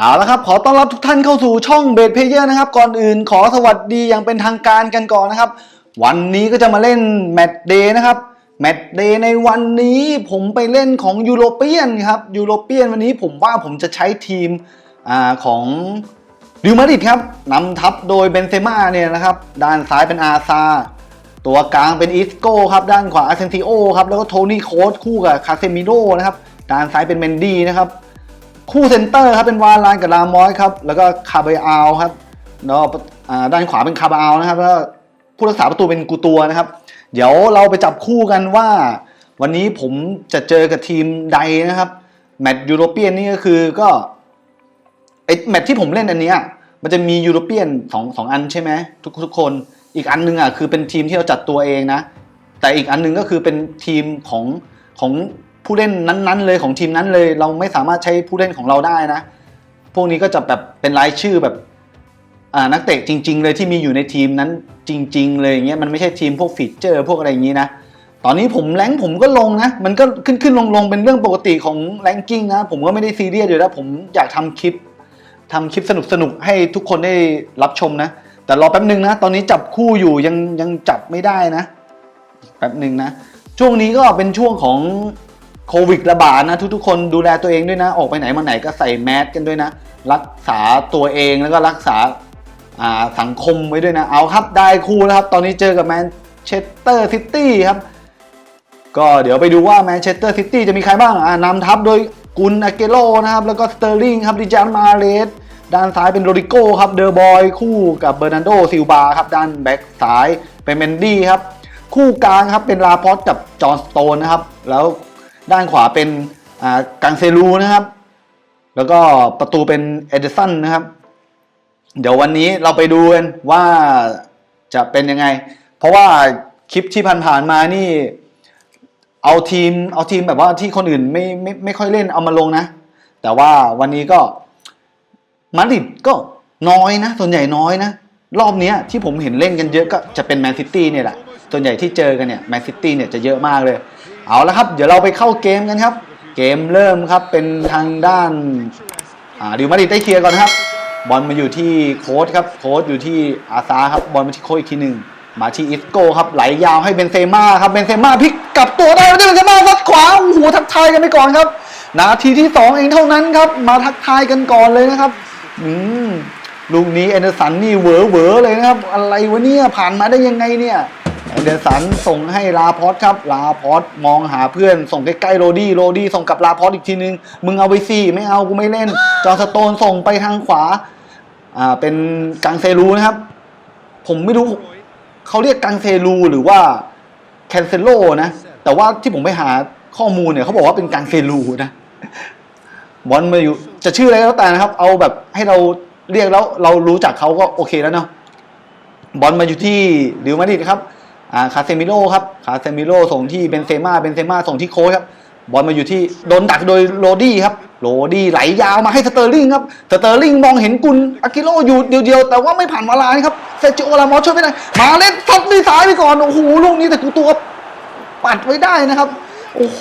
เอาละครับขอต้อนรับทุกท่านเข้าสู่ช่องเบ d เพเยอร์นะครับ ก่อนอื่นขอสวัสดีอย่างเป็นทางการกันก่อนนะครับ วันนี้ก็จะมาเล่นแมตช์เดย์นะครับแมตช์เดย์ในวันนี้ผมไปเล่นของยูโรเปียนครับยูโรเปียนวันนี้ผมว่าผมจะใช้ทีมอของริวมาดริดครับนำทัพโดยเบนเซม่าเนี่ยนะครับ ด้านซ้ายเป็นอาซา ตัวกลางเป็นอิสโก้ครับ ด้านขวาอาเซนซิโอครับ แล้วก็โทนี่โคสคู่กับคาเซมิโร่นะครับ ด้านซ้ายเป็นเมนดี้นะครับ คู่เซนเตอร์ครับเป็นวาลานกับลามอสครับแล้วก็คาเบอาลครับแล้วอ่าด้านขวาเป็นคาเบอาลนะครับแล้วก็ผู้รักษาประตูเป็นกูตัวนะครับ เดี๋ยวเราไปจับคู่กันว่า วันนี้ผมจะเจอกับทีมใดนะครับแมตช์ยูโรเปียนนี่ก็คือก็ไอแมตช์ที่ผมเล่นอันเนี้ยมันจะมียูโรเปียนสองสองอันใช่ไหมทุกทุกคนอีกอันนึงอะคือเป็นทีมที่เราจัดตัวเองนะ แต่อีกอันหนึงก็คือเป็นทีมของของ ผู้เล่นนั้นๆ เลยของทีมนั้นเลย เราไม่สามารถใช้ผู้เล่นของเราได้นะ พวกนี้ก็จะแบบเป็นรายชื่อแบบนักเตะจริง ๆ เลยที่มีอยู่ในทีมนั้นจริง ๆ เลยอย่างเงี้ยมันไม่ใช่ทีมพวกฟีเจอร์พวกอะไรอย่างงี้นะตอนนี้ผมแรงผมก็ลงนะ มันก็ขึ้นขึ้นลงลงเป็นเรื่องปกติของแรงกิ้งนะ ผมก็ไม่ได้ซีเรียสอยู่แล้วผมอยากทำคลิปทำคลิปสนุกสนุกๆให้ทุกคนได้รับชมนะ แต่รอแป๊บหนึ่งนะ ตอนนี้จับคู่อยู่ยังยังจับไม่ได้นะ แป๊บหนึ่งนะ ช่วงนี้ก็เป็นช่วงของ โควิดระบาดนะทุกๆคนดูแลตัวเองด้วยนะ ออกไปไหนมาไหนก็ใส่แมสกันด้วยนะ รักษาตัวเองแล้วก็รักษาสังคมไว้ด้วยนะ เอาครับได้คู่แล้วครับ ตอนนี้เจอกับแมนเชสเตอร์ซิตี้ครับ ก็เดี๋ยวไปดูว่าแมนเชสเตอร์ซิตี้จะมีใครบ้างนำทัพโดยกุนอาเกโลนะครับ แล้วก็สเตอร์ลิงครับดิจานมาเลสด้านซ้ายเป็นโรดิโก้ครับเดอร์บอยคู่กับเบอร์นันโดซิลบาครับด้านแบ็กซ้ายเป็นเมนดี้ครับ คู่กลางครับเป็นลาพอสกับจอห์นสโตนนะครับ แล้ว ด้านขวาเป็นกังเซลูนะครับ แล้วก็ประตูเป็นเอเดสันนะครับ เดี๋ยววันนี้เราไปดูกันว่าจะเป็นยังไง เพราะว่าคลิปที่ผ่านๆมานี่ เอาทีมเอาทีมแบบว่าที่คนอื่นไม่ไม่ไม่ค่อยเล่นเอามาลงนะ แต่ว่าวันนี้ก็มาดริดก็น้อยนะ ส่วนใหญ่น้อยนะ รอบเนี้ยที่ผมเห็นเล่นกันเยอะก็จะเป็นแมนซิตี้เนี่ยแหละ ส่วนใหญ่ที่เจอกันเนี่ยแมนซิตี้เนี่ยจะเยอะมากเลย เอาละครับ เดี๋ยวเราไปเข้าเกมกันครับ เกมเริ่มครับเป็นทางด้านดิวมาดริดได้เคลียร์ก่อนครับ บอลมาอยู่ที่โค้ดครับโค้ดอยู่ที่อาซาครับบอลมาที่โค้ดอีกทีหนึ่งมาที่อิสโก้ครับไหลยาวให้เบนเซม่าครับเบนเซม่าพลิกกลับตัวได้เบนเซม่าซัดขวาโอ้โหทักทายกันไปก่อนครับนาทีที่สองเองเท่านั้นครับ มาทักทายกันก่อนเลยนะครับอืมลูกนี้แอนเดอร์สันนี่เหวอเหวอเลยนะครับ อะไรวะเนี่ยผ่านมาได้ยังไงเนี่ย เดอร์สันส่งให้ลาพอสครับ ลาพอสมองหาเพื่อน ส่งใกล้ๆโรดี้โรดี้ส่งกลับลาพอสอีกทีนึง มึงเอาไปสิไม่เอากูไม่เล่น จอสโตนส่งไปทางขวา อ่าเป็นกังเซรูนะครับ ผมไม่รู้เขาเรียกกังเซรูหรือว่าแคนเซโลนะ แต่ว่าที่ผมไปหาข้อมูลเนี่ยเขาบอกว่าเป็นกังเซรูนะบอลมาอยู่จะชื่ออะไรก็แล้วแต่นะครับ เอาแบบให้เราเรียกแล้วเรารู้จักเขาก็โอเคแล้วเนาะบอลมาอยู่ที่ดิวมาดริดครับ อ่าคาเซมิโลครับคาเซมิโลส่งที่เบนเซม่าเบนเซม่าส่งที่โค้ชครับบอลมาอยู่ที่โดนดักโดยโรดี้ครับโรดี้ไหลยาวมาให้สเตอร์ลิงครับสเตอร์ลิงมองเห็นกุลอากิโลอยู่เดียวๆ แต่ว่าไม่ผ่านวาลานครับเซจิโอลามอสช่วยไม่ได้ มาเล่นซัดด้วยซ้ายไปก่อน โอ้โหลูกนี้แต่กูตัวปัดไว้ได้นะครับ โอ้โห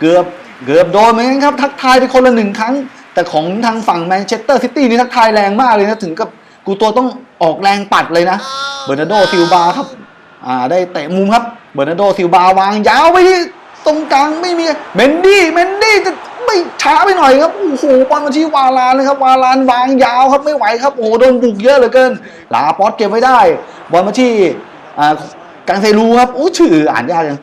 เกือบเกือบโดนเหมือนกันครับ ทักทายไปคนละหนึ่งครั้ง แต่ของทางฝั่งแมนเชสเตอร์ซิตี้นี่ทักทายแรงมากเลยนะถึงกับ กูตัวต้องออกแรงปัดเลยนะ เบอร์นาร์โดซิลบาครับ อ่าได้เตะมุมครับ เบอร์นาร์โดซิลบาวางยาวไปที่ตรงกลางไม่มีเมนดี้เมนดี้จะไม่ช้าไปหน่อยครับโอ้โหบอลมาที่วาลานเลยครับวาลานวางยาวครับไม่ไหวครับโอ้โหโดนบุกเยอะเหลือเกินลาปอสเก็บไว้ได้บอลมาที่อ่ากังเซรูครับโอ้ชื่ออ่านยากจัง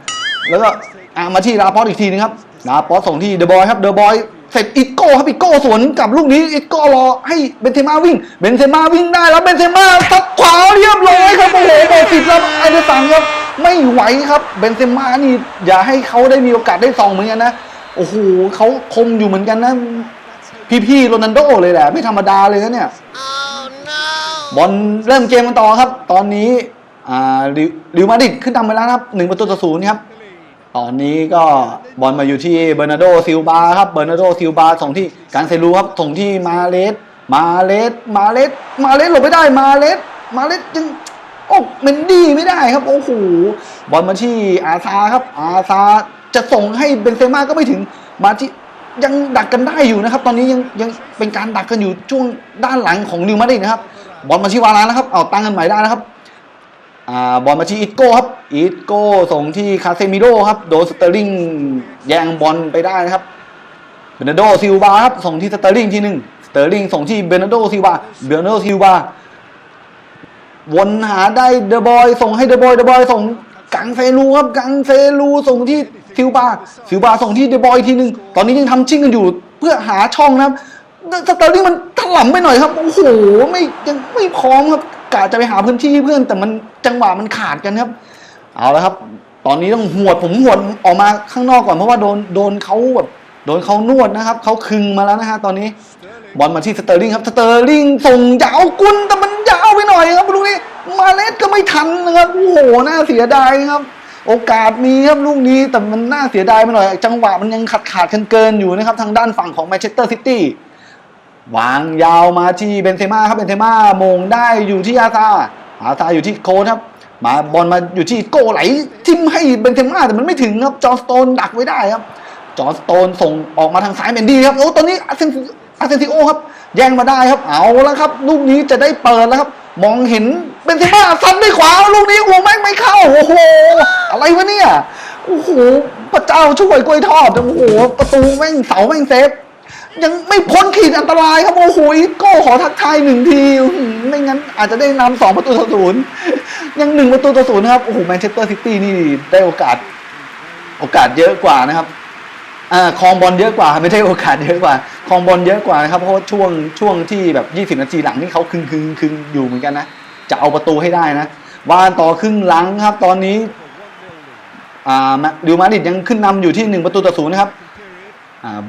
แล้วก็อ่ามาที่ลาปอสอีกทีนึงครับลาปอสส่งที่เดอะบอยครับเดอะบอยเสร็จอิโก้ครับอิโก้สวนกับลูกนี้อิโก้รอให้เบนเซม่าวิ่ง เบนเซม่าวิ่งได้แล้วเบนเซม่าซัดขวาเรียบร้อยครับโอ้โหโดนติดแล้วไอเดสันครับไม่ไหวครับเบนเซม่านี่อย่าให้เขาได้มีโอกาสได้ส่องเหมือนกันนะโอ้โหเขาคมอยู่เหมือนกันนะพี่ๆโรนัลโดเลยแหละ ไม่ธรรมดาเลยนะเนี่ยบอลเริ่มเกมกันต่อครับ ตอนนี้อ่าริวมาดิดขึ้นนำไปแล้วครับหนึ่งประตูต่อศูนย์ครับ ตอนนี้ก็บอลมาอยู่ที่เบอร์นาร์โดซิลบาครับเบอร์นาร์โดซิลบาส่งที่การเซรูครับส่งที่มาเลสมาเลสมาเลสมาเลสหลบไม่ได้มาเลสมาเลสจึงโอ้เมนดี้ไม่ได้ครับโอ้โหบอลมาที่อาซาครับ อาซาจะส่งให้เบนเซม่าก็ไม่ถึงมาที่ยังดักกันได้อยู่นะครับ ตอนนี้ยังยังเป็นการดักกันอยู่ช่วงด้านหลังของนิวมาดริดนะครับบอลมาที่วาลานะครับเอาตั้งกันใหม่ได้นะครับ อ่าบอลมาที่อิตโก้ครับอิตโก้ส่งที่คาเซมิโดครับโดนสเตอร์ลิงแย่งบอลไปได้นะครับเบนโดซิลวาครับส่งที่สเตอร์ลิงทีหนึ่งสเตอร์ลิงส่งที่เบนโดซิลวาเบนโดซิลวาวนหาได้เดอะบอยส่งให้เดอะบอยเดอะบอยส่งกังเซลูครับกังเซลูส่งที่ซิลวาซิลวาส่งที่เดอะบอยทีหนึ่งตอนนี้ยังทำชิ่งกันอยู่เพื่อหาช่องนะครับสเตอร์ลิงมันถล่มไปหน่อยครับ โอ้โหไม่ยังไม่พร้อมครับ กะจะไปหาพื้นที่เพื่อนแต่มันจังหวะมันขาดกันครับ เอาแล้วครับ ตอนนี้ต้องหวดผมหวดออกมาข้างนอกก่อนเพราะว่าโดนโดนเขาแบบโดนเขานวดนะครับเขาคึงมาแล้วนะฮะตอนนี้บอลมาที่สเตอร์ลิงครับสเตอร์ลิงส่งยาวกุนแต่มันยาวไปหน่อยครับลูกนี้มาเลสก็ไม่ทันนะครับโอ้โหน่าเสียดายครับ โอกาสมีครับลูกนี้แต่มันน่าเสียดายไปหน่อย จังหวะมันยังขาดขาดๆเกินอยู่นะครับ ทางด้านฝั่งของแมนเชสเตอร์ซิตี้ วางยาวมาที่เบนเซม่าครับเบนเซม่ามงได้อยู่ที่อาซาอาซาอยู่ที่โคครับ มาบอลมาอยู่ที่โกไหลทิมให้เบนเซม่าแต่มันไม่ถึงครับจอร์สโตนดักไว้ได้ครับ จอร์สโตนส่งออกมาทางซ้ายเมนดี้ครับโอ้ตอนนี้อาเซนอาเซนติโอครับแย่งมาได้ครับเอาแล้วครับลูกนี้จะได้เปิดแล้วครับ มองเห็นเบนเซม่าซัดด้วยขวาลูกนี้โอ้แม่งไม่เข้าโอ้โหอะไรวะเนี่ยโอ้โหพระเจ้าช่วยกล้วยทอดโอ้โหประตูแม่งเสาแม่งเซฟ ยังไม่พ้นขีดอันตรายครับโอ้โหก้ขอทักทายหนึ่งทีไม่งั้นอาจจะได้นำสองประตูต่อศูนย์ยังหนึ่งประตูต่อศูนย์นะครับโอ้โหแมนเชสเตอร์ซิตี้นี่ได้โอกาส โอกาสเยอะกว่านะครับอ่าคองบอลเยอะกว่าไม่ใช่โอกาสเยอะกว่าคองบอลเยอะกว่านะครับเพราะว่าช่วงช่วงที่แบบ20นาทีหลังนี่เขาคึงคึงคึงอยู่เหมือนกันนะจะเอาประตูให้ได้นะวานต่อครึ่งหลังครับ ตอนนี้อ่าดิวมาดริดยังขึ้นนำอยู่ที่หนึ่งประตูต่อศูนย์นะครับ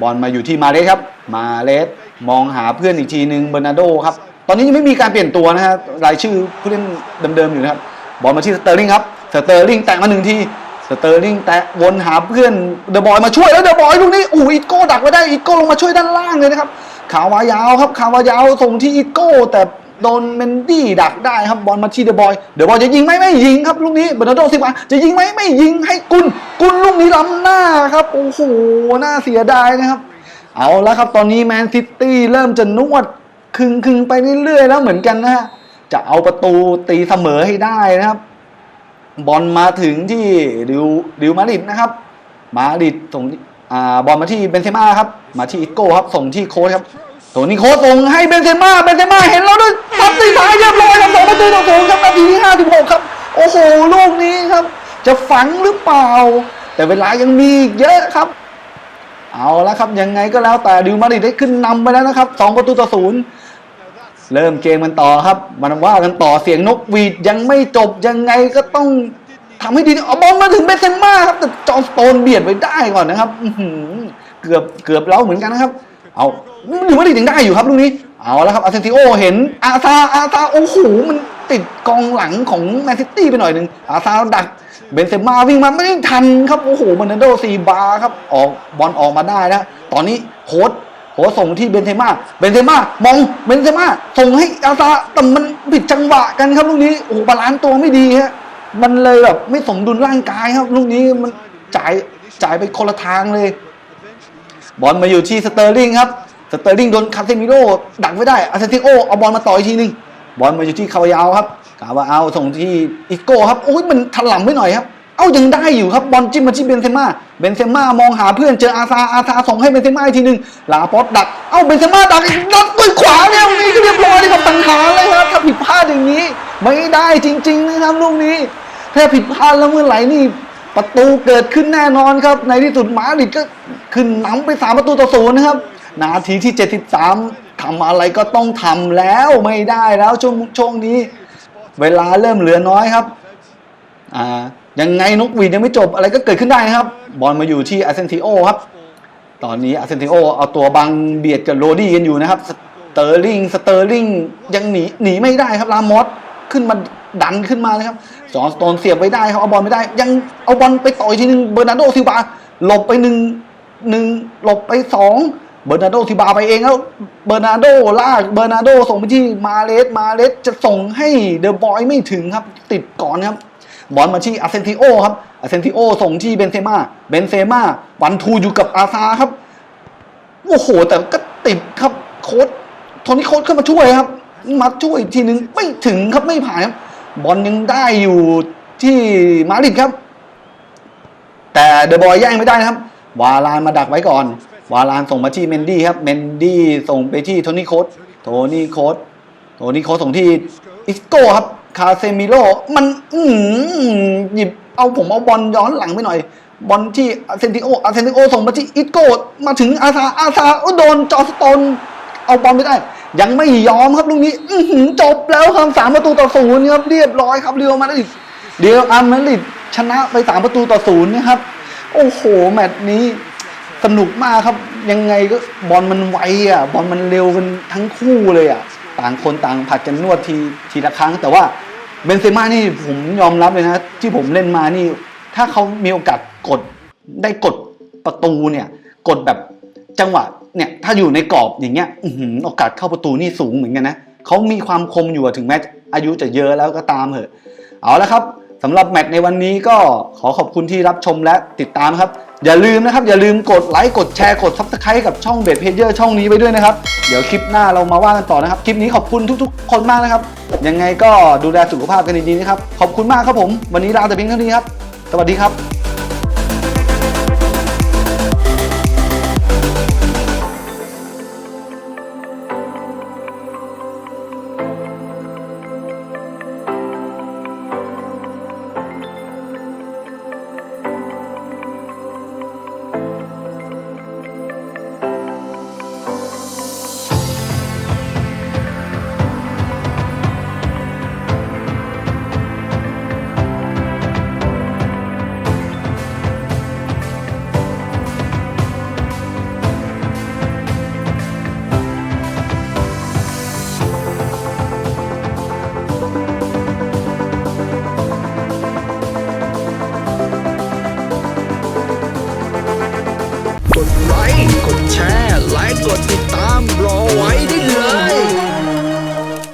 บอลมาอยู่ที่มาเลสครับ มาเลสมองหาเพื่อนอีกทีหนึ่งเบอร์นาโดครับ ตอนนี้ยังไม่มีการเปลี่ยนตัวนะฮะรายชื่อผู้เล่นเดิมๆอยู่นะครับ บอลมาที่สเตอร์ลิงครับ สเตอร์ลิงแตะมาหนึ่งที สเตอร์ลิงแตะวนหาเพื่อนเดอะบอยมาช่วยแล้วเดอะบอยลูกนี้อู้อีโก้ดักไว้ได้อีโก้ลงมาช่วยด้านล่างเลยนะครับขาวายาวครับขาวายาวส่งที่อีโก้แต่ โดนเมนดี้ดักได้ครับบอลมาที่เดอบอยเดอบอยจะยิงไหมไม่ยิงครับลูกนี้เบอร์นาโดซิลวาจะยิงไหมไม่ยิงให้กุนกุนลูกนี้ล้ำหน้าครับโอ้โหน่าเสียดายนะครับ เอาแล้วครับตอนนี้แมนซิตี้เริ่มจะนวดคึงคึงไปเรื่อยๆแล้วเหมือนกันนะฮะจะเอาประตูตีเสมอให้ได้นะครับ บอลมาถึงที่ดิวดิวมาดริดนะครับ มาดริดส่งอ่าบอลมาที่เบนเซม่าครับ มาที่อิโก้ครับส่งที่โค้ชครับ ตัวนี้โค้ชส่งให้เบนเซม่าเบนเซม่าเห็นแล้วด้วยตัดตีท้ายเรียบร้อยครับสองประตูต่อศูนย์ครับนาทีที่ห้าสิบหกครับ โอ้โหลูกนี้ครับ จะฝังหรือเปล่า แต่เวลายังมีอีกเยอะครับ เอาละครับยังไงก็แล้วแต่ดิวมาดริดได้ขึ้นนำไปแล้วนะครับสองประตูต่อศูนย์เริ่มเกมกันต่อครับมันว่ากันต่อเสียงนกหวีดยังไม่จบยังไงก็ต้องทำให้ดีเอาบอลมาถึงเบนเซม่าครับแต่จอห์นสโตนเบียดไปได้ก่อนนะครับเกือบเกือบเล้าเหมือนกันนะครับ เอาดิวมาดริดยังได้อยู่ครับลูกนี้ เอาแล้วครับอาร์เซนติโอเห็นอาซาอาซาโอ้โหมันติดกองหลังของแมนซิตี้ไปหน่อยหนึ่งอาซาดักเบนเซม่าวิ่งมาไม่ทันครับโอ้โหเบอร์นาร์โดซีบาครับออกบอลออกมาได้นะตอนนี้โค้ดโคส่งที่เบนเซม่า เบนเซม่ามองเบนเซม่าส่งให้อาซาแต่มันผิดจังหวะกันครับลูกนี้โอ้โหบาลานซ์ตัวไม่ดีฮะมันเลยแบบไม่สมดุลร่างกายครับลูกนี้มันจ่ายจ่ายไปคนละทางเลย บอลมาอยู่ที่สเตอร์ลิงครับ สเตอร์ลิงโดนคาเซมิโร่ดักไว้ได้อาร์เซนติโอเอาบอลมาต่ออีกทีนึง บอลมาอยู่ที่คาวายาวครับกาวาเอาส่งที่อิโก้ครับโอ้ยมันถล่มไว้หน่อยครับ เอ้ายังได้อยู่ครับบอลจิ้มมาที่เบนเซม่า เบนเซม่ามองหาเพื่อนเจออาซาอาซาส่งให้เบนเซม่าอีกทีนึง ลาปอสดัก เอ้าเบนเซม่าดักดักด้วยขวาเนี่ยนี่ก็เรียบร้อยเลยครับสังหาเลยครับถ้าผิดพลาดอย่างนี้ ไม่ได้จริง ๆ นะครับลูกนี้ถ้าผิดพลาดแล้วเมื่อไหร่นี่ ประตูเกิดขึ้นแน่นอนครับ ในที่สุดมาดริดก็ขึ้นนำไปสามประตูต่อศูนย์นะครับ นาทีที่ 73ทำอะไรก็ต้องทำแล้วไม่ได้แล้วช่วงช่วงนี้ เวลาเริ่มเหลือน้อยครับอ่ายังไงนกหวีดยังไม่จบอะไรก็เกิดขึ้นได้นะครับ บอลมาอยู่ที่อาเซนติโอครับ ตอนนี้อาเซนติโอเอาตัวบังเบียดกับโรดี้กันอยู่นะครับสเตอร์ลิงสเตอร์ลิงยังหนีหนีไม่ได้ครับลามอส ขึ้นมาดันขึ้นมาเลยครับจอห์นสโตนเสียบไว้ได้ครับเอาบอลไม่ได้ ยังเอาบอลไปต่อยทีนึงเบอร์นาร์โดซิบาหลบไปหนึ่งหนึ่งหลบไปสองเบอร์นาร์โดซิบาไปเองแล้วเบอร์นาร์โดลากเบอร์นาร์โดส่งไปที่มาเลสมาเลสจะส่งให้เดอะบอยไม่ถึงครับ ติดก่อนครับบอลมาที่อาเซนติโอครับอาเซนติโอส่งที่เบนเซม่าเบนเซม่าวันทูอยู่กับอาซาครับโอ้โหแต่ก็ติดครับโค้ดโทนี่โค้ดเข้ามาช่วยครับ มาช่วยอีกทีนึงไม่ถึงครับไม่ผ่านครับบอลยังได้อยู่ที่มาริดครับ แต่เดอะบอยแย่งไม่ได้นะครับ วาลานมาดักไว้ก่อน วาลานส่งมาที่เมนดี้ครับเมนดี้ส่งไปที่โทนี่โคสโทนี่โคสโทนี่โคสส่งที่อิสโก้ครับคาเซมิโลมันอืหยิบเอาผมเอาบอลย้อนหลังไปหน่อย บอลที่อาเซนติโออาเซนติโอส่งมาที่อิสโก้มาถึงอาซาอาซาโอ้โดนจอสตน เอาบอลไม่ได้ ยังไม่ยอมครับลูกนี้อื้อหือจบแล้วครับสามประตูต่อศูนย์ครับเรียบร้อยครับเรียวมาดริดเรียวอาร์มาดริดชนะไปสามประตูต่อศูนย์นะครับ โอ้โห แมตช์นี้สนุกมากครับ ยังไงก็บอลมันไวอะบอลมันเร็วกันทั้งคู่เลยอะต่างคนต่างผัดกันนวดทีทีละครั้ง แต่ว่าเบนเซม่านี่ผมยอมรับเลยนะ ที่ผมเล่นมานี่ ถ้าเขามีโอกาสกดได้กดประตูเนี่ย กดแบบจังหวะ เนี่ยถ้าอยู่ในกรอบอย่างเงี้ยโอกาสเข้าประตูนี่สูงเหมือนกันนะเขามีความคมอยู่ถึงแม้อายุจะเยอะแล้วก็ตามเหอะเอาละครับสำหรับแมตช์ในวันนี้ก็ขอขอบคุณที่รับชมและติดตามครับ อย่าลืมนะครับ อย่าลืมกดไลค์กดแชร์กดซับสไครต์กับช่องเบดเพเยอร์ช่องนี้ไปด้วยนะครับ เดี๋ยวคลิปหน้าเรามาว่ากันต่อนะครับ คลิปนี้ขอบคุณทุกๆ คนมากนะครับ ยังไงก็ดูแลสุขภาพกันดีๆนะครับ ขอบคุณมากครับผม วันนี้ลาแต่เพียงเท่านี้ครับ สวัสดีครับ